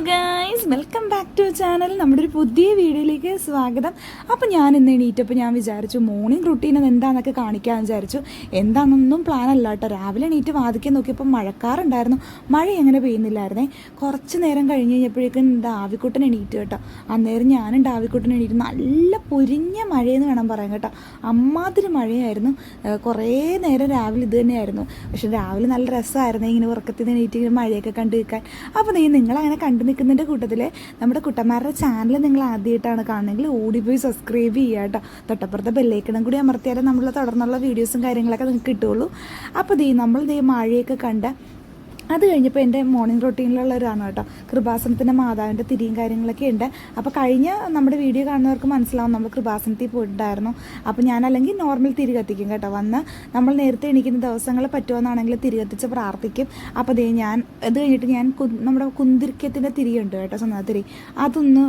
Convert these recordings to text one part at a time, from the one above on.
yoga. Guys welcome back to channel നമ്മുടെ ഒരു പുതിയ വീഡിയോയിലേക്ക് സ്വാഗതം. അപ്പോൾ ഞാൻ ഇന്ന് എണീറ്റപ്പോൾ ഞാൻ വിചാരിച്ചു മോർണിംഗ് റുട്ടീൻ എന്താണെന്നൊക്കെ കാണിക്കാമെന്ന് വിചാരിച്ചു. എന്താണെന്നൊന്നും പ്ലാൻ അല്ല കേട്ടോ. രാവിലെ എണീറ്റ് വാതിക്കാൻ നോക്കിയപ്പോൾ മഴക്കാറുണ്ടായിരുന്നു. മഴ എങ്ങനെ പെയ്യുന്നില്ലായിരുന്നേ. കുറച്ച് നേരം കഴിഞ്ഞ് കഴിഞ്ഞപ്പോഴേക്കും ഡാവിക്കുട്ടൻ എണീറ്റ് കേട്ടോ. അന്നേരം ഞാനും ഡാവിക്കുട്ടൻ എണീറ്റ് നല്ല പൊരിഞ്ഞ മഴയെന്ന് വേണം പറയാൻ കേട്ടോ. അമ്മാതിരി മഴയായിരുന്നു. കുറേ നേരം രാവിലെ ഇത് തന്നെയായിരുന്നു. പക്ഷെ രാവിലെ നല്ല രസമായിരുന്നു ഇങ്ങനെ ഉറക്കത്തിൽ നിന്ന് എണീറ്റ് മഴയൊക്കെ കണ്ടു നിൽക്കാൻ. അപ്പോൾ നീ നിങ്ങളങ്ങനെ കണ്ടു നിൽക്കുന്നതിന്റെ കൂട്ടത്തിൽ നമ്മുടെ കുട്ടന്മാരുടെ ചാനൽ നിങ്ങൾ ആദ്യമായിട്ടാണ് കാണുന്നതെങ്കിൽ ഓടിപ്പോയി സബ്സ്ക്രൈബ് ചെയ്യുക കേട്ടോ. തൊട്ടപ്പുറത്തെ ബെല്ലേക്കണം കൂടി അമർത്തിയാലേ നമ്മൾ തുടർന്നുള്ള വീഡിയോസും കാര്യങ്ങളൊക്കെ നിങ്ങൾക്ക് കിട്ടുള്ളൂ അപ്പോൾ ദേ നമ്മൾ ദേ മഴയൊക്കെ കണ്ട് അത് കഴിഞ്ഞപ്പോൾ എന്റെ മോർണിംഗ് റൊട്ടീനിലുള്ള ഒരാണ് കേട്ടോ. കൃപാസനത്തിന്റെ മാതാവിന്റെ തിരിയും കാര്യങ്ങളൊക്കെ ഉണ്ട്. അപ്പോൾ കഴിഞ്ഞ നമ്മുടെ വീഡിയോ കാണുന്നവർക്ക് മനസ്സിലാവും നമ്മൾ കൃപാസനത്തിൽ പോയിട്ടുണ്ടായിരുന്നു. അപ്പോൾ ഞാൻ അല്ലെങ്കിൽ നോർമൽ തിരി കത്തിക്കും കേട്ടോ. വന്ന് നമ്മൾ നേരത്തെ എണീക്കുന്ന ദിവസങ്ങൾ പറ്റുമെന്നാണെങ്കിൽ തിരി കത്തിച്ച് പ്രാർത്ഥിക്കും. അപ്പോൾ ദേ ഞാൻ ഇത് കഴിഞ്ഞിട്ട് ഞാൻ നമ്മുടെ കുന്തിരിക്കത്തിന്റെ തിരിയുണ്ട് കേട്ടോ സ്വന്തം തിരി. അതൊന്ന്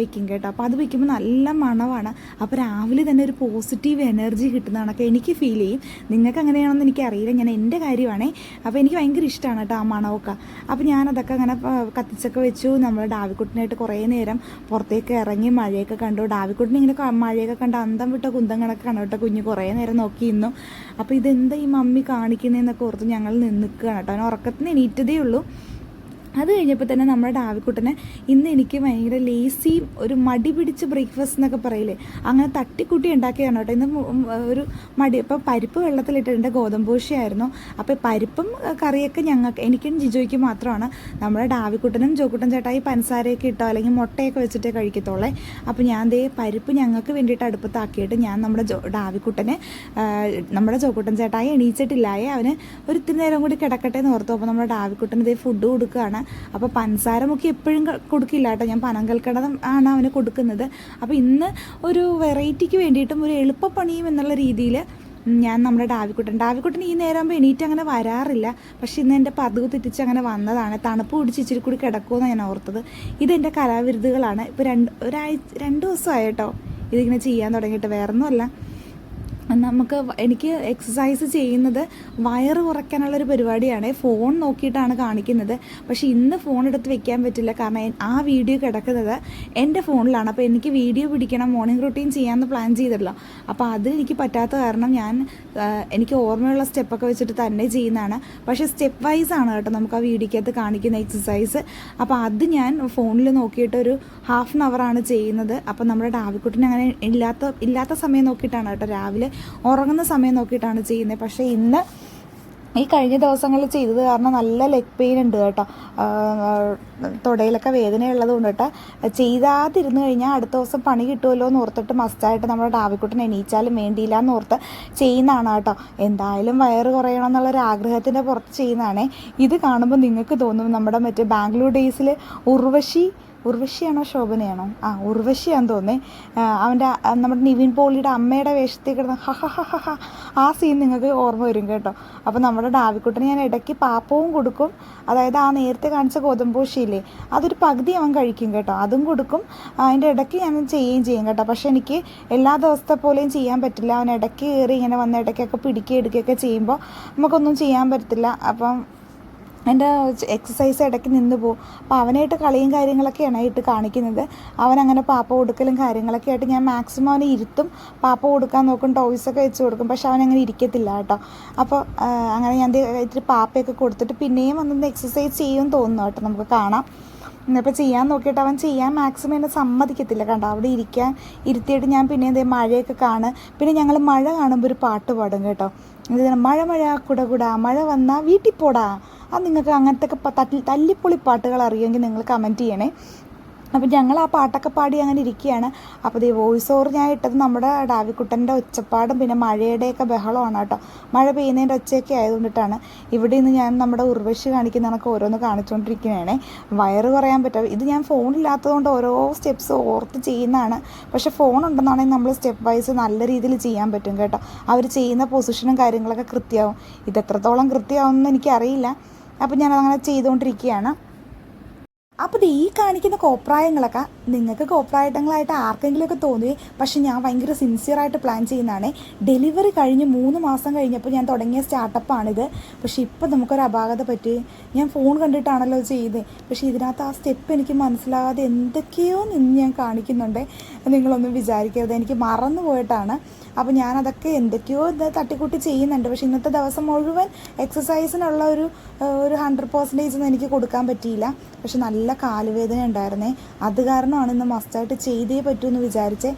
വെക്കും കേട്ടോ. അപ്പോൾ അത് വെക്കുമ്പോൾ നല്ല മണമാണ്. അപ്പോൾ രാവിലെ തന്നെ ഒരു പോസിറ്റീവ് എനർജി കിട്ടുന്നതാണൊക്കെ എനിക്ക് ഫീൽ ചെയ്യും. നിങ്ങൾക്ക് അങ്ങനെയാണെന്ന് എനിക്കറിയില്ല. ഞാൻ എന്റെ കാര്യമാണേ. അപ്പോൾ എനിക്ക് ഭയങ്കര ഇഷ്ടമാണ് കേട്ടോ ആ മണമൊക്കെ അപ്പോൾ ഞാനതൊക്കെ അങ്ങനെ കത്തിച്ചൊക്കെ വെച്ചു. നമ്മൾ ഡാവിക്കുട്ടിനായിട്ട് കുറേ നേരം പുറത്തേക്ക് ഇറങ്ങി മഴയൊക്കെ കണ്ടു. ഡാവിക്കുട്ടിനെ ഇങ്ങനെ മഴയൊക്കെ കണ്ട് അന്തം വിട്ട കുന്തം കണക്ക് കണ്ടു കേട്ടോ. കുഞ്ഞ് കുറേ നേരം നോക്കി ഇന്നു അപ്പോൾ ഇതെന്താ ഈ മമ്മി കാണിക്കുന്നതെന്നൊക്കെ ഓർത്ത് ഞങ്ങൾ നിൽക്കുകയാണ് കേട്ടോ. അവൻ ഉറക്കത്തിന് എണീറ്റതേ ഉള്ളൂ. അത് കഴിഞ്ഞപ്പോൾ തന്നെ നമ്മുടെ ഡാവിക്കുട്ടനെ ഇന്ന് എനിക്ക് ഭയങ്കര ലേസിയും ഒരു മടി പിടിച്ച് ബ്രേക്ക്ഫാസ്റ്റ് എന്നൊക്കെ പറയില്ലേ? അങ്ങനെ തട്ടിക്കൂട്ടി ഉണ്ടാക്കിയതാണ് കേട്ടോ ഇന്ന് ഒരു മടി. ഇപ്പം പരിപ്പ് വെള്ളത്തിലിട്ടിട്ടുണ്ട് ഗോതമ്പൂശയായിരുന്നു അപ്പോൾ പരിപ്പും കറിയൊക്കെ ഞങ്ങൾക്ക് എനിക്കും ജിജോയ്ക്ക് മാത്രമാണ്. നമ്മുടെ ഡാവിക്കുട്ടനും ജോക്കുട്ടൻ ചേട്ടായി പഞ്ചസാരയൊക്കെ ഇട്ടോ അല്ലെങ്കിൽ മുട്ടയൊക്കെ വെച്ചിട്ടേ കഴിക്കത്തുള്ളേ. അപ്പോൾ ഞാൻ ദേ പരിപ്പ് ഞങ്ങൾക്ക് വേണ്ടിയിട്ട് അടുപ്പത്താക്കിയിട്ട് ഞാൻ നമ്മുടെ ജോ ഡാവിക്കുട്ടനെ നമ്മുടെ ജോക്കുട്ടൻ ചേട്ടായി എണീച്ചിട്ടില്ലായേ അവന് ഒരു ഇത്തിരി നേരം കൂടി കിടക്കട്ടെ എന്ന് ഓർത്തു അപ്പോൾ നമ്മുടെ ഡാവിക്കുട്ടന് ഇതേ ഫുഡ് കൊടുക്കുകയാണ്. അപ്പോൾ പഞ്ചസാര മുക്കി എപ്പോഴും കൊടുക്കില്ല കേട്ടോ. ഞാൻ പനങ്കൽക്കടം ആണ് അവന് കൊടുക്കുന്നത്. അപ്പോൾ ഇന്ന് ഒരു വെറൈറ്റിക്ക് വേണ്ടിയിട്ടും ഒരു എളുപ്പപ്പണിയും എന്നുള്ള രീതിയിൽ ഞാൻ നമ്മുടെ ഡാവിക്കുട്ടൻ ഡാവിക്കുട്ടൻ ഈ നേരമാകുമ്പോൾ എണീറ്റ് അങ്ങനെ വരാറില്ല. പക്ഷെ ഇന്ന് എന്റെ പതിവ് തെറ്റിച്ച് അങ്ങനെ വന്നതാണ്. തണുപ്പ് പിടിച്ച് ഇച്ചിരി കൂടി കിടക്കുമെന്ന് ഞാൻ ഓർത്തത്. ഇതെന്റെ കലാവിരുദ്ധകളാണ് ഇപ്പോൾ രണ്ട് ഒരാഴ്ച രണ്ട് ദിവസമായി കേട്ടോ ഇതിങ്ങനെ ചെയ്യാൻ തുടങ്ങിയിട്ട്. വേറൊന്നുമല്ല. നമുക്ക് എനിക്ക് എക്സസൈസ് ചെയ്യുന്നത് വയറ് കുറയ്ക്കാനുള്ളൊരു പരിപാടിയാണ്. ഫോൺ നോക്കിയിട്ടാണ് കാണിക്കുന്നത്. പക്ഷേ ഇന്ന് ഫോൺ എടുത്ത് വെക്കാൻ പറ്റില്ല. കാരണം ആ വീഡിയോ കിടക്കുന്നത് എന്റെ ഫോണിലാണ് അപ്പോൾ എനിക്ക് വീഡിയോ പിടിക്കണം മോർണിംഗ് റൂട്ടീൻ ചെയ്യാമെന്ന് പ്ലാൻ ചെയ്തിട്ടില്ല അപ്പോൾ അത് എനിക്ക് പറ്റാത്ത കാരണം ഞാൻ എനിക്ക് ഓർമ്മയുള്ള സ്റ്റെപ്പൊക്കെ വെച്ചിട്ട് തന്നെ ചെയ്യുന്നതാണ്. പക്ഷേ സ്റ്റെപ്പ് വൈസ് ആണ് കേട്ടോ നമുക്ക് ആ വീഡിയോക്കകത്ത് കാണിക്കുന്ന എക്സസൈസ് അപ്പോൾ അത് ഞാൻ ഫോണിൽ നോക്കിയിട്ട് ഒരു ഹാഫ് ആൻ അവറാണ് ചെയ്യുന്നത്. അപ്പോൾ നമ്മുടെ ഡാവിക്കുട്ടിന് അങ്ങനെ ഇല്ലാത്ത ഇല്ലാത്ത സമയം നോക്കിയിട്ടാണ് കേട്ടോ രാവിലെ ഉറങ്ങുന്ന സമയം നോക്കിയിട്ടാണ് ചെയ്യുന്നത് പക്ഷേ ഇന്ന് ഈ കഴിഞ്ഞ ദിവസങ്ങളിൽ ചെയ്തത് കാരണം നല്ല ലെഗ് പെയിൻ ഉണ്ട് കേട്ടോ. തുടയിലൊക്കെ വേദനയുള്ളത് കൊണ്ട് കേട്ടോ. ചെയ്താതിരുന്നു കഴിഞ്ഞാൽ അടുത്ത ദിവസം പണി കിട്ടുമല്ലോ എന്ന് ഓർത്തിട്ട് മസ്റ്റായിട്ട് നമ്മുടെ ഡാവിക്കുട്ടൻ എണീച്ചാലും വേണ്ടിയില്ല എന്ന് ഓർത്ത് ചെയ്യുന്നതാണ് കേട്ടോ. എന്തായാലും വയറ് കുറയണം എന്നുള്ളൊരു ആഗ്രഹത്തിന്റെ പുറത്ത് ചെയ്യുന്നതാണേ. ഇത് കാണുമ്പോൾ നിങ്ങൾക്ക് തോന്നും നമ്മുടെ മറ്റേ ബാംഗ്ലൂർ ഡേയ്സിൽ ഉർവശി ഉർവശിയാണോ ശോഭനയാണോ? ആ ഉർവശിയാന്ന് തോന്നേ അവന്റെ നമ്മുടെ നിവിൻ പോളിയുടെ അമ്മയുടെ വേഷത്തിൽ കിടന്ന ഹ ഹ ഹ ഹ ആ സീൻ നിങ്ങൾക്ക് ഓർമ്മ വരും കേട്ടോ. അപ്പോൾ നമ്മുടെ ഡാവിക്കുട്ടന് ഞാൻ ഇടയ്ക്ക് പാപ്പവും കൊടുക്കും. അതായത് ആ നേരത്തെ കാണിച്ച ഗോതമ്പൂശിയില്ലേ അതൊരു പകുതി അവൻ കഴിക്കും കേട്ടോ. അതും കൊടുക്കും. അതിന്റെ ഇടയ്ക്ക് ഞാൻ ചെയ്യുകയും ചെയ്യും കേട്ടോ. പക്ഷേ എനിക്ക് എല്ലാ ദിവസത്തെ പോലെയും ചെയ്യാൻ പറ്റില്ല. അവൻ ഇടയ്ക്ക് കയറി ഇങ്ങനെ വന്ന ഇടയ്ക്കൊക്കെ പിടിക്കുക എടുക്കുകയൊക്കെ ചെയ്യുമ്പോൾ നമുക്കൊന്നും ചെയ്യാൻ പറ്റത്തില്ല അപ്പം എന്റെ എക്സസൈസ് ഇടയ്ക്ക് നിന്ന് പോകും. അപ്പോൾ അവനായിട്ട് കളിയും കാര്യങ്ങളൊക്കെയാണ് ആയിട്ട് കാണിക്കുന്നത്. അവനങ്ങനെ പാപ്പ കൊടുക്കലും കാര്യങ്ങളൊക്കെ ആയിട്ട് ഞാൻ മാക്സിമം അവനെ ഇരുത്തും. പാപ്പ കൊടുക്കാൻ നോക്കും ടോയ്സൊക്കെ വെച്ച് കൊടുക്കും. പക്ഷെ അവനങ്ങനെ ഇരിക്കത്തില്ല കേട്ടോ. അപ്പോൾ അങ്ങനെ ഞാൻ ഇത്തിരി പാപ്പയൊക്കെ കൊടുത്തിട്ട് പിന്നെയും വന്നൊന്ന് എക്സസൈസ് ചെയ്യും തോന്നുന്നു കേട്ടോ. നമുക്ക് കാണാം. ഇന്നിപ്പോൾ ചെയ്യാൻ നോക്കിയിട്ട് അവൻ ചെയ്യാൻ മാക്സിമം എന്നെ സമ്മതിക്കത്തില്ല കണ്ടോ. അവിടെ ഇരിക്കാൻ ഇരുത്തിയിട്ട് ഞാൻ പിന്നെ എന്തേ മഴയൊക്കെ കാണും. പിന്നെ ഞങ്ങൾ മഴ കാണുമ്പോൾ ഒരു പാട്ട് പാടും കേട്ടോ. മഴ മഴ കുട കുട മഴ വന്നാൽ വീട്ടിൽ പോടാ. അത് നിങ്ങൾക്ക് അങ്ങനത്തെ ഒക്കെ തല്ലി തല്ലിപ്പൊളി പാട്ടുകൾ അറിയുമെങ്കിൽ നിങ്ങൾ കമന്റ് ചെയ്യണേ. അപ്പം ഞങ്ങൾ ആ പാട്ടൊക്കെ പാടി അങ്ങനെ ഇരിക്കുകയാണ്. അപ്പോൾ ഈ വോയിസ് ഓവർ ഞാൻ ഇട്ടത് നമ്മുടെ ഡാവിക്കുട്ടന്റെ ഒച്ചപ്പാടും പിന്നെ മഴയുടെയൊക്കെ ബഹളമാണ് കേട്ടോ. മഴ പെയ്യുന്നതിന്റെ ഒച്ചയൊക്കെ ആയതുകൊണ്ടിട്ടാണ്. ഇവിടെ നിന്ന് ഞാൻ നമ്മുടെ ഉർവശി കാണിക്കുന്ന കണക്ക് ഓരോന്ന് കാണിച്ചുകൊണ്ടിരിക്കുകയാണേ വയറ് കുറയാൻ പറ്റും ഇത് ഞാൻ ഫോണില്ലാത്തതുകൊണ്ട് ഓരോ സ്റ്റെപ്സ് ഓർത്ത് ചെയ്യുന്നതാണ്. പക്ഷേ ഫോൺ ഉണ്ടെന്നാണെങ്കിൽ നമ്മൾ സ്റ്റെപ്പ് വൈസ് നല്ല രീതിയിൽ ചെയ്യാൻ പറ്റും കേട്ടോ. അവർ ചെയ്യുന്ന പൊസിഷനും കാര്യങ്ങളൊക്കെ കൃത്യമാവും. ഇത് എത്രത്തോളം കൃത്യമാവുമെന്ന് എനിക്കറിയില്ല. അപ്പോൾ ഞാനതങ്ങനെ ചെയ്തുകൊണ്ടിരിക്കുകയാണ് അപ്പോൾ ഈ കാണിക്കുന്ന കോപ്രായങ്ങളൊക്കെ നിങ്ങൾക്ക് കോപ്രായട്ടങ്ങളായിട്ട് ആർക്കെങ്കിലുമൊക്കെ തോന്നി പക്ഷെ ഞാൻ ഭയങ്കര സിൻസിയറായിട്ട് പ്ലാൻ ചെയ്യുന്നതാണ്. ഡെലിവറി കഴിഞ്ഞ് മൂന്ന് മാസം കഴിഞ്ഞപ്പോൾ ഞാൻ തുടങ്ങിയ സ്റ്റാർട്ടപ്പാണിത് പക്ഷേ ഇപ്പം നമുക്കൊരു അപാകത പറ്റി. ഞാൻ ഫോൺ കണ്ടിട്ടാണല്ലോ ചെയ്ത്. പക്ഷേ ഇതിനകത്ത് ആ സ്റ്റെപ്പ് എനിക്ക് മനസ്സിലാകാതെ എന്തൊക്കെയോ നിന്ന് ഞാൻ കാണിക്കുന്നുണ്ട്. നിങ്ങളൊന്നും വിചാരിക്കരുത്. എനിക്ക് മറന്നു പോയിട്ടാണ്. അപ്പോൾ ഞാനതൊക്കെ എന്തൊക്കെയോ ഇത് തട്ടിക്കൂട്ടി ചെയ്യുന്നുണ്ട്. പക്ഷേ ഇന്നത്തെ ദിവസം മുഴുവൻ എക്സസൈസിനുള്ള ഒരു ഒരു ഹൺഡ്രഡ് പെർസെന്റേജ് ഒന്നും എനിക്ക് കൊടുക്കാൻ പറ്റിയില്ല. പക്ഷെ നല്ല കാലുവേദന ഉണ്ടായിരുന്നേ. അത് കാരണമാണ് ഇന്ന് മസ്റ്റായിട്ട് ചെയ്തേ പറ്റൂ എന്ന് വിചാരിച്ചേ.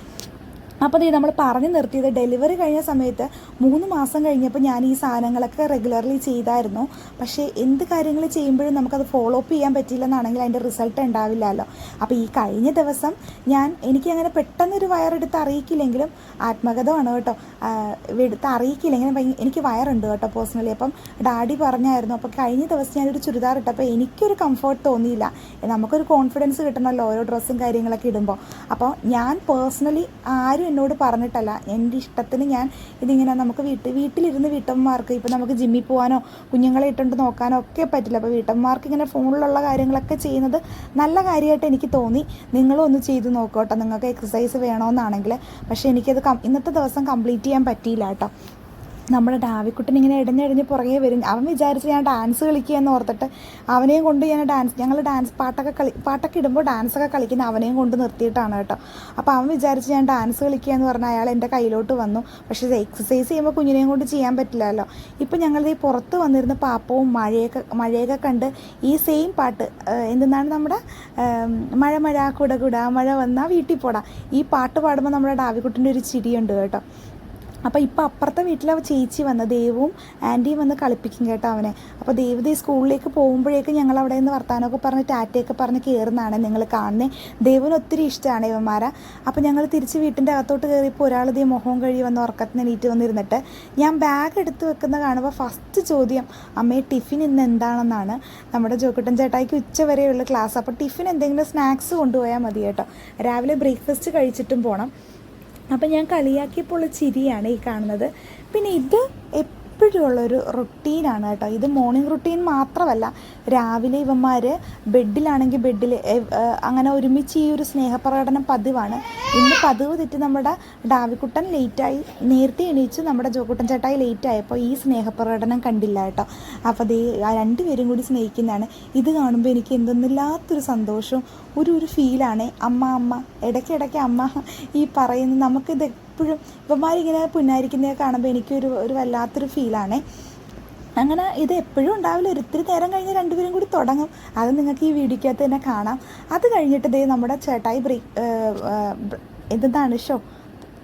അപ്പോൾ ദേ നമ്മൾ പറഞ്ഞു നിർത്തിയത് ഡെലിവറി കഴിഞ്ഞ സമയത്ത് മൂന്ന് മാസം കഴിഞ്ഞപ്പോൾ ഞാൻ ഈ സാധനങ്ങളൊക്കെ റെഗുലർലി ചെയ്തായിരുന്നു. പക്ഷേ എന്ത് കാര്യങ്ങൾ ചെയ്യുമ്പോഴും നമുക്കത് ഫോളോ അപ്പ് ചെയ്യാൻ പറ്റിയില്ലെന്നാണെങ്കിൽ അതിന്റെ റിസൾട്ട് ഉണ്ടാവില്ലല്ലോ. അപ്പോൾ ഈ കഴിഞ്ഞ ദിവസം ഞാൻ എനിക്ക് അങ്ങനെ പെട്ടെന്നൊരു വയറെടുത്ത് അറിയിക്കില്ലെങ്കിലും ആത്മകഥമാണ് കേട്ടോ. എടുത്ത് അറിയിക്കില്ലെങ്കിലും എനിക്ക് വയറുണ്ട് കേട്ടോ പേഴ്സണലി അപ്പം ഡാഡി പറഞ്ഞായിരുന്നു അപ്പോൾ കഴിഞ്ഞ ദിവസം ഞാനൊരു ചുരിദാർ ഇട്ടപ്പോൾ എനിക്കൊരു കംഫർട്ട് തോന്നിയില്ല. നമുക്കൊരു കോൺഫിഡൻസ് കിട്ടണമല്ലോ ഓരോ ഡ്രസ്സും കാര്യങ്ങളൊക്കെ ഇടുമ്പോൾ അപ്പോൾ ഞാൻ പേഴ്സണലി ആരും എന്നോട് പറഞ്ഞിട്ടല്ല. എന്റെ ഇഷ്ടത്തിന് ഞാൻ ഇതിങ്ങനെ നമുക്ക് വീട്ടിൽ വീട്ടിലിരുന്ന് വീട്ടമ്മമാർക്ക് ഇപ്പോൾ നമുക്ക് ജിമ്മിൽ പോകാനോ കുഞ്ഞുങ്ങളെ ഇട്ടുകൊണ്ട് നോക്കാനോ ഒക്കെ പറ്റില്ല. അപ്പോൾ വീട്ടമ്മമാർക്ക് ഇങ്ങനെ ഫോണിലുള്ള കാര്യങ്ങളൊക്കെ ചെയ്യുന്നത് നല്ല കാര്യമായിട്ട് എനിക്ക് തോന്നി. നിങ്ങളും ഒന്ന് ചെയ്ത് നോക്കോട്ടോ നിങ്ങൾക്ക് എക്സസൈസ് വേണമെന്നാണെങ്കിൽ പക്ഷേ എനിക്കത് ഇന്നത്തെ ദിവസം കംപ്ലീറ്റ് ചെയ്യാൻ പറ്റിയില്ല കേട്ടോ. നമ്മുടെ ഡാവിക്കുട്ടൻ ഇങ്ങനെ ഇടഞ്ഞിടഞ്ഞ് പുറകെ വരും. അവൻ വിചാരിച്ച് ഞാൻ ഡാൻസ് കളിക്കുക എന്ന് ഓർത്തിട്ട് അവനെയും കൊണ്ട് ഞാൻ ഡാൻസ് ഞങ്ങൾ ഡാൻസ് പാട്ടൊക്കെ കളി പാട്ടൊക്കെ ഇടുമ്പോൾ ഡാൻസൊക്കെ കളിക്കുന്ന അവനെയും കൊണ്ട് നിർത്തിയിട്ടാണ് കേട്ടോ. അപ്പോൾ അവൻ വിചാരിച്ച് ഞാൻ ഡാൻസ് കളിക്കുക എന്ന് പറഞ്ഞാൽ അയാൾ എന്റെ കയ്യിലോട്ട് വന്നു. പക്ഷേ എക്സസൈസ് ചെയ്യുമ്പോൾ കുഞ്ഞിനെയും കൊണ്ട് ചെയ്യാൻ പറ്റില്ലല്ലോ. ഇപ്പം ഞങ്ങൾ ഈ പുറത്ത് വന്നിരുന്ന പാപ്പവും മഴയൊക്കെ മഴയൊക്കെ കണ്ട് ഈ സെയിം പാട്ട് എന്തെന്നാണ് നമ്മുടെ മഴ മഴ കുട കുട മഴ വന്നാൽ വീട്ടിൽ പോടാ. ഈ പാട്ട് പാടുമ്പോൾ നമ്മുടെ ഡാവിക്കുട്ടന്റെ ഒരു ചിരിയുണ്ട് കേട്ടോ. അപ്പോൾ ഇപ്പോൾ അപ്പുറത്തെ വീട്ടിലെ ചേച്ചി വന്ന് ദേവും ആന്റിയും വന്ന് കളിപ്പിക്കും കേട്ടോ അവനെ. അപ്പോൾ ദേവ് സ്കൂളിലേക്ക് പോകുമ്പോഴേക്കും ഞങ്ങൾ അവിടെ നിന്ന് വർത്താനമൊക്കെ പറഞ്ഞ് ടാറ്റയൊക്കെ പറഞ്ഞ് കയറുന്നതാണ് നിങ്ങൾ കാണുന്നത് ദേവിന് ഒത്തിരി ഇഷ്ടമാണ് ഇവന്മാരെ. അപ്പോൾ ഞങ്ങൾ തിരിച്ച് വീട്ടിന്റെ അകത്തോട്ട് കയറിയപ്പോൾ ഒരാൾ ദേ മുഖവും കഴുകി വന്ന് ഉറക്കത്തിന് നീറ്റ് വന്നിരുന്നിട്ട് ഞാൻ ബാഗ് എടുത്ത് വെക്കുന്ന കാണുമ്പോൾ ഫസ്റ്റ് ചോദ്യം അമ്മയെ ടിഫിൻ ഇന്ന് എന്താണെന്നാണ്? നമ്മുടെ ജോക്കുട്ടൻ ചേട്ടായിക്ക് ഉച്ച വരെയുള്ള ക്ലാസ് അപ്പോൾ ടിഫിൻ എന്തെങ്കിലും സ്നാക്സ് കൊണ്ടുപോയാൽ മതി കേട്ടോ. രാവിലെ ബ്രേക്ക്ഫാസ്റ്റ് കഴിച്ചിട്ടും പോകണം അപ്പം ഞാൻ കളിയാക്കിയപ്പോൾ ചിരിയാണ് ഈ കാണുന്നത്. പിന്നെ ഇത് എപ്പോഴും ഉള്ളൊരു റുട്ടീനാണ് കേട്ടോ. ഇത് മോർണിംഗ് റുട്ടീൻ മാത്രമല്ല രാവിലെ ഇവന്മാർ ബെഡിലാണെങ്കിൽ ബെഡിൽ അങ്ങനെ ഒരുമിച്ച് ഈ ഒരു സ്നേഹപ്രകടനം പതിവാണ്. ഇന്ന് പതിവ് തെറ്റി നമ്മുടെ ഡാവിക്കുട്ടൻ ലേറ്റായി നേരത്തെ എണീച്ച് നമ്മുടെ ജോക്കുട്ടൻ ചേട്ടായി ലേറ്റ് ആയപ്പോൾ ഈ സ്നേഹപ്രകടനം കണ്ടില്ല കേട്ടോ. അപ്പോൾ ദേ ആ രണ്ടുപേരും കൂടി സ്നേഹിക്കുന്നതാണ്. ഇത് കാണുമ്പോൾ എനിക്ക് എന്തെന്നില്ലാത്തൊരു സന്തോഷവും ഒരു ഒരു ഫീലാണ് അമ്മ അമ്മ ഇടയ്ക്കിടയ്ക്ക് അമ്മ ഈ പറയുന്നത് നമുക്കിത് എപ്പോഴും ഇവന്മാരിങ്ങനെ പുന്നാരിക്കുന്നതൊക്കെ കാണുമ്പോൾ എനിക്കൊരു ഒരു വല്ലാത്തൊരു ഫീലാണേ അങ്ങനെ ഇത് എപ്പോഴും ഉണ്ടാവില്ല. ഒരിത്തിരി നേരം കഴിഞ്ഞ് രണ്ടുപേരും കൂടി തുടങ്ങും. അത് നിങ്ങൾക്ക് ഈ വീഡിയോക്കകത്ത് തന്നെ കാണാം. അത് കഴിഞ്ഞിട്ട് ദേ നമ്മുടെ ചേട്ടായി ബ്രേക്ക് എന്താണ് ഷോ?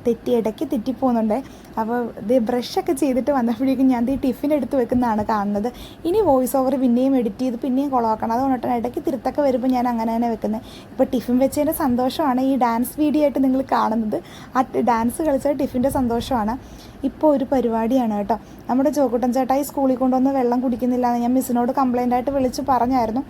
തെറ്റി ഇടയ്ക്ക് തെറ്റിപ്പോകുന്നുണ്ട് അപ്പോൾ ഇത് ബ്രഷൊക്കെ ചെയ്തിട്ട് വന്നപ്പോഴേക്കും ഞാൻ ഈ ടിഫിൻ എടുത്ത് വെക്കുന്നതാണ് കാണുന്നത്. ഇനി വോയിസ് ഓവർ പിന്നെയും എഡിറ്റ് ചെയ്ത് പിന്നെയും കുളമാക്കണം അതുകൊണ്ടിട്ടാണ് ഇടയ്ക്ക് തിരുത്തൊക്കെ വരുമ്പോൾ ഞാൻ അങ്ങനെ തന്നെ വെക്കുന്നത് ഇപ്പോൾ ടിഫിൻ വെച്ചതിന്റെ സന്തോഷമാണ് ഈ ഡാൻസ് വീഡിയോ ആയിട്ട് നിങ്ങൾ കാണുന്നത്. ആ ഡാൻസ് കളിച്ച ടിഫിന്റെ സന്തോഷമാണ്. ഇപ്പോൾ ഒരു പരിപാടിയാണ് കേട്ടോ. നമ്മുടെ ചോക്കുട്ടൻ ചേട്ടാ ഈ സ്കൂളിൽ കൊണ്ടുവന്ന് വെള്ളം കുടിക്കുന്നില്ല എന്ന് ഞാൻ മിസ്സിനോട് കംപ്ലൈന്റ് ആയിട്ട് വിളിച്ച് പറഞ്ഞായിരുന്നു.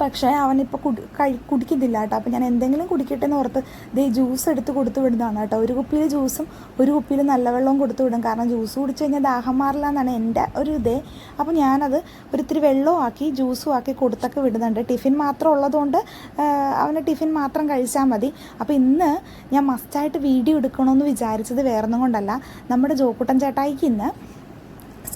പക്ഷേ അവനിപ്പോൾ കുടി കഴി കുടിക്കുന്നില്ല കേട്ടോ. അപ്പോൾ ഞാൻ എന്തെങ്കിലും കുടിക്കട്ടെ എന്ന് ഓർത്ത് ദേ ജ്യൂസ് എടുത്ത് കൊടുത്തു വിടുന്നതാണ് കേട്ടോ. ഒരു കുപ്പിയിൽ ജ്യൂസും ഒരു കുപ്പിയിൽ നല്ല വെള്ളവും കൊടുത്തു വിടും. കാരണം ജ്യൂസ് കുടിച്ച് കഴിഞ്ഞാൽ ദാഹം മാറില്ല എന്നാണ് എന്റെ ഒരു ഇതേ. അപ്പോൾ ഞാനത് ഒരിത്തിരി വെള്ളവും ആക്കി ജ്യൂസും ആക്കി കൊടുത്തൊക്കെ വിടുന്നുണ്ട്. ടിഫിൻ മാത്രം ഉള്ളതുകൊണ്ട് അവന് ടിഫിൻ മാത്രം കഴിച്ചാൽ മതി. അപ്പോൾ ഇന്ന് ഞാൻ മസ്റ്റായിട്ട് വീഡിയോ എടുക്കണമെന്ന് വിചാരിച്ചത് വേറൊന്നും കൊണ്ടല്ല. നമ്മുടെ ജോക്കുട്ടൻ ചേട്ടായിക്ക് ഇന്ന്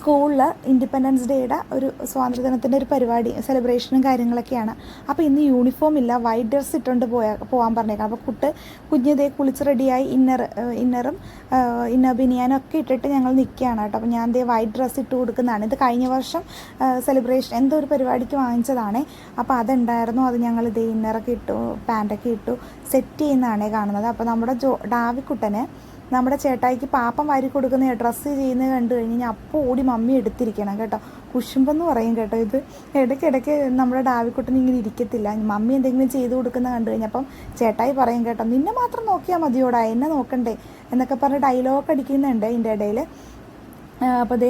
സ്കൂളിൽ ഇൻഡിപെൻഡൻസ് ഡേയുടെ ഒരു സ്വാതന്ത്ര്യദിനത്തിന്റെ ഒരു പരിപാടി സെലിബ്രേഷനും കാര്യങ്ങളൊക്കെയാണ്. അപ്പോൾ ഇന്ന് യൂണിഫോം ഇല്ല വൈറ്റ് ഡ്രസ്സ് ഇട്ടുകൊണ്ട് പോയാ പോകാൻ പറഞ്ഞേക്കാം. അപ്പോൾ കുട്ട് കുഞ്ഞിതേ കുളിച്ച് റെഡിയായി ഇന്നർ ഇന്നറും ഇന്നർ ബിനിയാനും ഒക്കെ ഇട്ടിട്ട് ഞങ്ങൾ നിൽക്കുകയാണ് കേട്ടോ. അപ്പോൾ ഞാൻ ദേ വൈറ്റ് ഡ്രസ്സ് ഇട്ട് കൊടുക്കുന്നതാണ്. ഇത് കഴിഞ്ഞ വർഷം സെലിബ്രേഷൻ എന്തോ ഒരു പരിപാടിക്ക് വാങ്ങിച്ചതാണേ. അപ്പോൾ അതുണ്ടായിരുന്നു. അത് ഞങ്ങൾ ദേ ഇന്നറൊക്കെ ഇട്ടു പാന്റൊക്കെ ഇട്ടു സെറ്റ് ചെയ്യുന്നതാണേ കാണുന്നത്. അപ്പോൾ നമ്മുടെ ജോ ഡാവിക്കുട്ടന് നമ്മുടെ ചേട്ടായിക്ക് പാപ്പം വാരി കൊടുക്കുന്ന ഡ്രസ്സ് ചെയ്യുന്നത് കണ്ടു കഴിഞ്ഞ് ഞാൻ അപ്പോൾ ഓടി മമ്മി എടുത്തിരിക്കണം കേട്ടോ. കുശുമ്പെന്ന് പറയും കേട്ടോ ഇത്. ഇടയ്ക്കിടയ്ക്ക് നമ്മുടെ ഡാവിക്കുട്ടൻ ഇങ്ങനെ ഇരിക്കത്തില്ല. മമ്മി എന്തെങ്കിലും ചെയ്തു കൊടുക്കുന്ന കണ്ടു കഴിഞ്ഞപ്പം ചേട്ടായി പറയും കേട്ടോ നിന്നെ മാത്രം നോക്കിയാൽ മതിയോടാ എന്നെ നോക്കണ്ടേ? എന്നൊക്കെ പറഞ്ഞ് ഡയലോഗ് അടിക്കുന്നുണ്ട് ഇതിന്റെ ഇടയിൽ അപ്പോൾ ദേ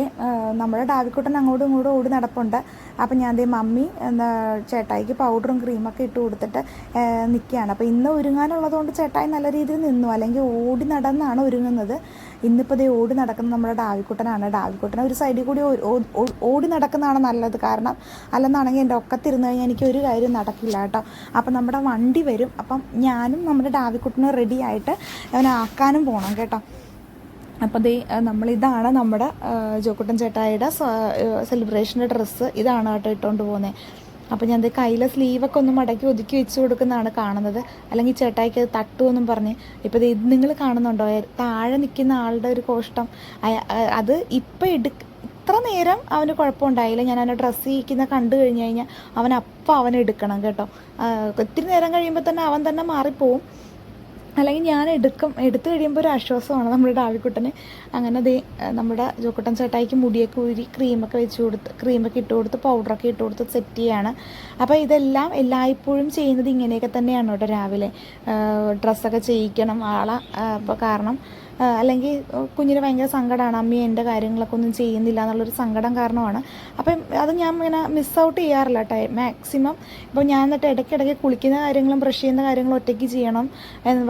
നമ്മുടെ ഡാവിക്കുട്ടൻ അങ്ങോട്ടും ഇങ്ങോട്ടും ഓടി നടപ്പുണ്ട്. അപ്പോൾ ഞാൻ ദേ മമ്മി എന്താ ചേട്ടായിക്ക് പൗഡറും ക്രീമൊക്കെ ഇട്ട് കൊടുത്തിട്ട് നിൽക്കുകയാണ് അപ്പോൾ ഇന്ന് ഒരുങ്ങാനുള്ളതുകൊണ്ട് ചേട്ടായി നല്ല രീതിയിൽ നിന്നു. അല്ലെങ്കിൽ ഓടി നടന്നാണ് ഒരുങ്ങുന്നത്. ഇന്നിപ്പോൾ ദേ ഓടി നടക്കുന്നത് നമ്മുടെ ഡാവിക്കുട്ടനാണ് ഡാവിക്കുട്ടനെ ഒരു സൈഡിൽ കൂടി ഓടി നടക്കുന്നതാണ് നല്ലത്. കാരണം അല്ലെന്നാണെങ്കിൽ എന്റെ ഒക്കത്തിരുന്ന് കഴിഞ്ഞാൽ എനിക്ക് ഒരു കാര്യം നടക്കില്ല കേട്ടോ. അപ്പം നമ്മുടെ വണ്ടി വരും. അപ്പം ഞാനും നമ്മുടെ ഡാവിക്കുട്ടനും റെഡി ആയിട്ട് അവനെ ആക്കാനും പോകണം കേട്ടോ. അപ്പോൾ ദേ നമ്മളിതാണ് നമ്മുടെ ജോക്കുട്ടൻ ചേട്ടായിയുടെ സെലിബ്രേഷന്റെ ഡ്രസ്സ് ഇതാണ് കേട്ടോ ഇട്ടുകൊണ്ട് പോകുന്നത് അപ്പോൾ ഞാൻ കയ്യിലെ സ്ലീവൊക്കെ ഒന്ന് മടക്കി ഒതുക്കി വെച്ച് കൊടുക്കുന്നതാണ് കാണുന്നത്. അല്ലെങ്കിൽ ചേട്ടായിക്ക് തട്ടുമെന്നും പറഞ്ഞ്. ഇപ്പോൾ ഇത് നിങ്ങൾ കാണുന്നുണ്ടോ? താഴെ നിൽക്കുന്ന ആളുടെ ഒരു കോഷ്ടം. അത് ഇപ്പം എടുക്ക ഇത്ര നേരം അവന് കുഴപ്പമുണ്ടായില്ല ഞാൻ അവനെ ഡ്രസ്സ് ചെയ്യിക്കുന്ന കണ്ടു കഴിഞ്ഞ് കഴിഞ്ഞാൽ അവൻ അപ്പം അവനെടുക്കണം കേട്ടോ. ഒത്തിരി നേരം കഴിയുമ്പോൾ തന്നെ അവൻ തന്നെ മാറിപ്പോവും. അല്ലെങ്കിൽ ഞാൻ എടുക്കും എടുത്തു കഴിയുമ്പോൾ ഒരു ആശ്വാസമാണ് നമ്മുടെ ഡാവിക്കുട്ടന് അങ്ങനെ ദേ നമ്മുടെ ജോക്കുട്ടൻ ചേട്ടായിക്ക് മുടിയൊക്കെ ഊരി ക്രീമൊക്കെ വെച്ച് കൊടുത്ത് ക്രീമൊക്കെ ഇട്ട് കൊടുത്ത് പൗഡറൊക്കെ ഇട്ട് കൊടുത്ത് സെറ്റ് ചെയ്യാണ്. അപ്പോൾ ഇതെല്ലാം എല്ലായ്പ്പോഴും ചെയ്യുന്നത് ഇങ്ങനെയൊക്കെ തന്നെയാണ് കേട്ടോ രാവിലെ. ഡ്രസ്സൊക്കെ ചെയ്യിക്കണം ആളെ അപ്പോൾ കാരണം അല്ലെങ്കിൽ കുഞ്ഞിന് ഭയങ്കര സങ്കടമാണ് അമ്മി എന്റെ കാര്യങ്ങളൊക്കെ ഒന്നും ചെയ്യുന്നില്ല എന്നുള്ളൊരു സങ്കടം കാരണമാണ്. അപ്പം അത് ഞാൻ ഇങ്ങനെ മിസ് ഔട്ട് ചെയ്യാറില്ല ടൈം മാക്സിമം ഇപ്പോൾ ഞാൻ എന്നിട്ട് ഇടയ്ക്കിടയ്ക്ക് കുളിക്കുന്ന കാര്യങ്ങളും ബ്രഷ് ചെയ്യുന്ന കാര്യങ്ങളും ഒറ്റയ്ക്ക് ചെയ്യണം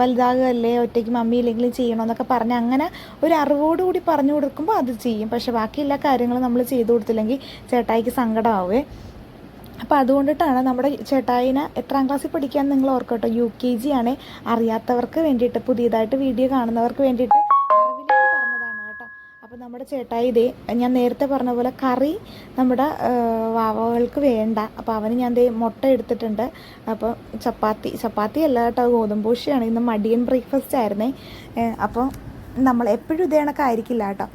വലുതാകല്ലേ ഒറ്റയ്ക്ക് മമ്മി ഇല്ലെങ്കിലും ചെയ്യണം എന്നൊക്കെ പറഞ്ഞ് അങ്ങനെ ഒരു അറിവോടുകൂടി പറഞ്ഞു കൊടുക്കുമ്പോൾ അത് ചെയ്യും. പക്ഷേ ബാക്കി എല്ലാ കാര്യങ്ങളും നമ്മൾ ചെയ്തു കൊടുത്തില്ലെങ്കിൽ ചേട്ടായിക്ക് സങ്കടമാവേ അപ്പോൾ അതുകൊണ്ടിട്ടാണ് നമ്മുടെ ചേട്ടായിനെ എത്രാം ക്ലാസ്സിൽ പഠിക്കാൻ നിങ്ങൾ ഓർക്കട്ടോ. യു കെ ജി ആണ് അറിയാത്തവർക്ക് വേണ്ടിയിട്ട് പുതിയതായിട്ട് വീഡിയോ കാണുന്നവർക്ക് വേണ്ടിയിട്ട് പറഞ്ഞതാണ് കേട്ടോ. അപ്പോൾ നമ്മുടെ ചേട്ടായി ഇതേ ഞാൻ നേരത്തെ പറഞ്ഞ പോലെ കറി നമ്മുടെ വാവകൾക്ക് വേണ്ട. അപ്പോൾ അവന് ഞാൻ ദേ മുട്ട എടുത്തിട്ടുണ്ട്. അപ്പോൾ ചപ്പാത്തി ചപ്പാത്തി അല്ല കേട്ടോ ഗോതമ്പൂഷിയാണ് ഇന്ന് മടിയൻ ബ്രേക്ക്ഫാസ്റ്റ് ആയിരുന്നേ. അപ്പോൾ നമ്മൾ എപ്പോഴും ഇതേ കണക്കായിരിക്കില്ല കേട്ടോ.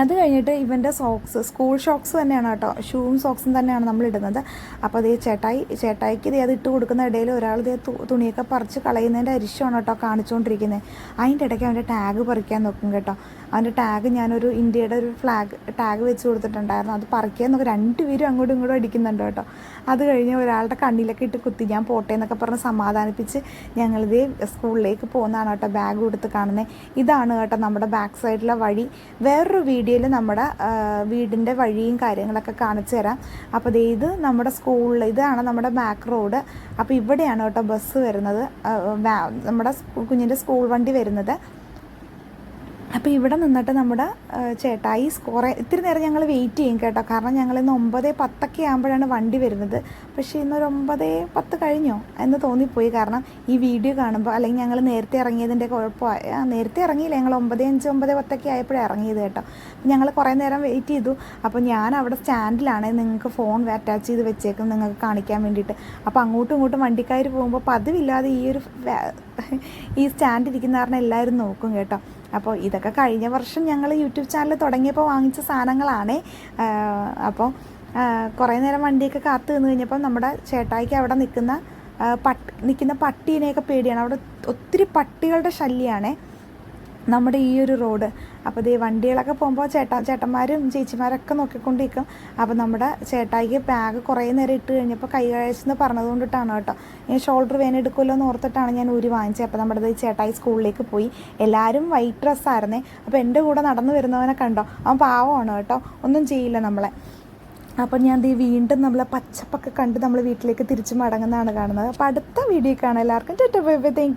അത് കഴിഞ്ഞിട്ട് ഇവന്റെ സോക്സ് സ്കൂൾ ഷോക്സ് തന്നെയാണ് കേട്ടോ. ഷൂവും സോക്സും തന്നെയാണ് നമ്മൾ ഇടുന്നത്. അപ്പോൾ അതേ ചേട്ടായി ചേട്ടായിക്ക് ഇതേ അത് ഇട്ട് കൊടുക്കുന്ന ഇടയിൽ ഒരാൾ ഇതേ തുണിയൊക്കെ പറിച്ച് കളയുന്നതിന്റെ അരിശമാണ് കേട്ടോ കാണിച്ചുകൊണ്ടിരിക്കുന്നത് അതിന്റെ ഇടയ്ക്ക് അവന്റെ ടാഗ് പറിക്കാൻ നോക്കും കേട്ടോ. അവന്റെ ടാഗ് ഞാനൊരു ഇന്ത്യയുടെ ഒരു ഫ്ലാഗ് ടാഗ് വെച്ച് കൊടുത്തിട്ടുണ്ടായിരുന്നു. അത് പറിക്കുക രണ്ടുപേരും അങ്ങോട്ടും ഇങ്ങോട്ടും അടിക്കുന്നുണ്ട് കേട്ടോ. അത് കഴിഞ്ഞ് ഒരാളുടെ കണ്ണിലൊക്കെ ഇട്ട് കുത്തി ഞാൻ പോട്ടെ എന്നൊക്കെ പറഞ്ഞ് സമാധാനിപ്പിച്ച് ഞങ്ങളിതേ സ്കൂളിലേക്ക് പോകുന്നതാണ് കേട്ടോ ബാഗ് കൊടുത്ത് കാണുന്നത് ഇതാണ് കേട്ടോ നമ്മുടെ ബാക്ക് സൈഡിലെ വഴി. വേറൊരു വീഡിയോയിൽ നമ്മുടെ വീടിന്റെ വഴിയും കാര്യങ്ങളൊക്കെ കാണിച്ചു തരാം. അപ്പോൾ ഇത് നമ്മുടെ സ്കൂളിൽ ഇതാണ് നമ്മുടെ ബാക്ക് റോഡ് അപ്പോൾ ഇവിടെയാണ് കേട്ടോ ബസ് വരുന്നത്. നമ്മുടെ കുഞ്ഞിന്റെ സ്കൂൾ വണ്ടി വരുന്നത്. അപ്പോൾ ഇവിടെ നിന്നിട്ട് നമ്മുടെ ചേട്ടായി കുറേ ഇത്തിരി നേരം ഞങ്ങൾ വെയിറ്റ് ചെയ്യും കേട്ടോ. കാരണം ഞങ്ങൾ ഇന്ന് ഒമ്പത് പത്തൊക്കെ ആകുമ്പോഴാണ് വണ്ടി വരുന്നത്. പക്ഷേ ഇന്നൊരു ഒമ്പത് പത്ത് കഴിഞ്ഞോ എന്ന് തോന്നിപ്പോയി. കാരണം ഈ വീഡിയോ കാണുമ്പോൾ അല്ലെങ്കിൽ ഞങ്ങൾ നേരത്തെ ഇറങ്ങിയതിന്റെ കുഴപ്പമായി നേരത്തെ ഇറങ്ങിയില്ല. ഞങ്ങൾ ഒമ്പത് അഞ്ച് ഒമ്പത് പത്തൊക്കെ ആയപ്പോഴേ ഇറങ്ങിയത് കേട്ടോ. ഞങ്ങൾ കുറേ നേരം വെയിറ്റ് ചെയ്തു. അപ്പോൾ ഞാൻ അവിടെ സ്റ്റാൻഡിലാണ് നിങ്ങൾക്ക് ഫോൺ അറ്റാച്ച് ചെയ്ത് വെച്ചേക്കും നിങ്ങൾക്ക് കാണിക്കാൻ വേണ്ടിയിട്ട്. അപ്പോൾ അങ്ങോട്ടും ഇങ്ങോട്ടും വണ്ടിക്കാർ പോകുമ്പോൾ പതിവില്ലാതെ ഈ ഒരു ഈ സ്റ്റാൻഡ് ഇരിക്കുന്ന കാരണം എല്ലാവരും നോക്കും കേട്ടോ. അപ്പോൾ ഇതൊക്കെ കഴിഞ്ഞ വർഷം ഞങ്ങൾ യൂട്യൂബ് ചാനൽ തുടങ്ങിയപ്പോൾ വാങ്ങിച്ച സാധനങ്ങളാണ്. അപ്പോൾ കുറേ നേരം വണ്ടിയൊക്കെ കാത്തു നിന്ന് കഴിഞ്ഞപ്പോൾ നമ്മുടെ ചേട്ടായിക്ക് അവിടെ നിൽക്കുന്ന പട്ടി നിൽക്കുന്ന പട്ടീനെയൊക്കെ പേടിയാണ്. അവിടെ ഒത്തിരി പട്ടികളുടെ ശല്യമാണേ നമ്മുടെ ഈ ഒരു റോഡ്. അപ്പോൾ ദേ വണ്ടികളൊക്കെ പോകുമ്പോൾ ചേട്ടാ ചേട്ടന്മാരും ചേച്ചിമാരൊക്കെ നോക്കിക്കൊണ്ടിരിക്കും. അപ്പോൾ നമ്മുടെ ചേട്ടായിക്ക് ബാഗ് കുറേ നേരം ഇട്ട് കഴിഞ്ഞപ്പോൾ കൈ കഴിച്ചെന്ന് പറഞ്ഞതുകൊണ്ടിട്ടാണ് കേട്ടോ. ഞാൻ ഷോൾഡർ വേന എടുക്കുമല്ലോ എന്ന് ഓർത്തിട്ടാണ് ഞാൻ ഊരി വാങ്ങിച്ചത്. അപ്പോൾ നമ്മുടെ ചേട്ടായി സ്കൂളിലേക്ക് പോയി. എല്ലാവരും വൈറ്റ് ഡ്രസ്സായിരുന്നേ അപ്പോൾ എന്റെ കൂടെ നടന്നു വരുന്നവനെ കണ്ടോ? അവൻ പാവമാണ് കേട്ടോ. ഒന്നും ചെയ്യില്ല നമ്മളെ. അപ്പം ഞാൻ ദേ വീണ്ടും നമ്മളെ പച്ചപ്പൊക്കെ കണ്ട് നമ്മൾ വീട്ടിലേക്ക് തിരിച്ചു മടങ്ങുന്നതാണ് കാണുന്നത്. അപ്പോൾ അടുത്ത വീഡിയോ കാണാം. എല്ലാവർക്കും ചേട്ടാ ബൈ ബൈ.